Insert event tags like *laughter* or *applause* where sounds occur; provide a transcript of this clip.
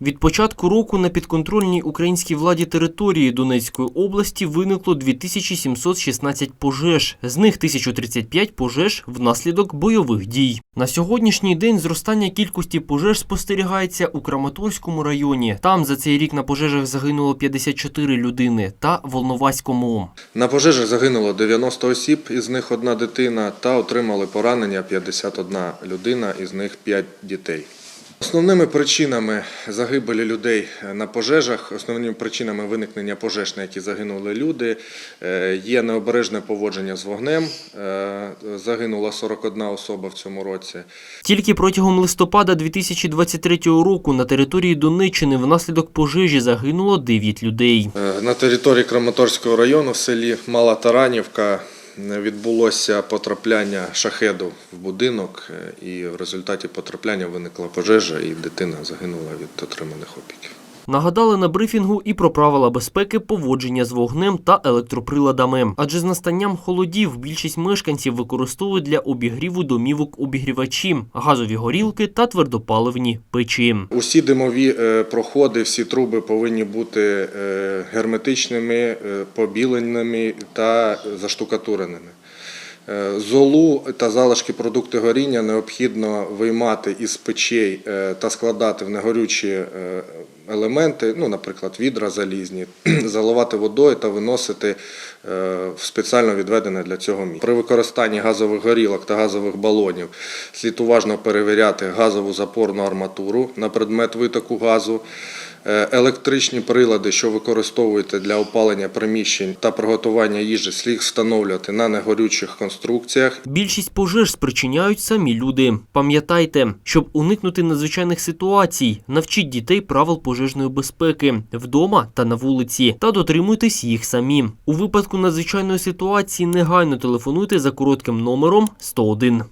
Від початку року на підконтрольній українській владі території Донецької області виникло 2716 пожеж, з них 1035 пожеж внаслідок бойових дій. На сьогоднішній день зростання кількості пожеж спостерігається у Краматорському районі. Там за цей рік на пожежах загинуло 54 людини та Волноваському. На пожежах загинуло 90 осіб, із них одна дитина, та отримали поранення 51 людина, із них 5 дітей. Основними причинами загибелі людей на пожежах, основними причинами виникнення пожеж, на які загинули люди, е, є необережне поводження з вогнем. е, Загинула 41 особа в цьому році. Тільки протягом листопада 2023 року на території Донеччини внаслідок пожежі загинуло 9 людей. Е, На території Краматорського району в селі Мала Таранівка е, відбулося потрапляння шахеду в будинок, е, і в результаті потрапляння виникла пожежа, і дитина загинула від отриманих опіків. Нагадали на брифінгу і про правила безпеки поводження з вогнем та електроприладами. Адже з настанням холодів більшість мешканців використовують для обігріву домівок обігрівачі, газові горілки та твердопаливні печі. Усі димові е, проходи, всі труби повинні бути е, герметичними, е, побіленими та заштукатуреними. Золу та залишки продукту горіння необхідно виймати із печей та складати в негорючі елементи, ну, наприклад, відра залізні, *clears throat* заливати водою та виносити е, в спеціально відведене для цього місце. При використанні газових горілок та газових балонів слід уважно перевіряти газову запорну арматуру на предмет витоку газу. Е, Електричні прилади, що використовуєте для опалення приміщень та приготування їжі, слід встановлювати на негорючих конструкціях. Більшість пожеж спричиняють самі люди. Пам'ятайте, щоб уникнути надзвичайних ситуацій, навчіть дітей правил пожежної безпеки вдома та на вулиці, та дотримуйтесь їх самі. У випадку надзвичайної ситуації негайно телефонуйте за коротким номером 101.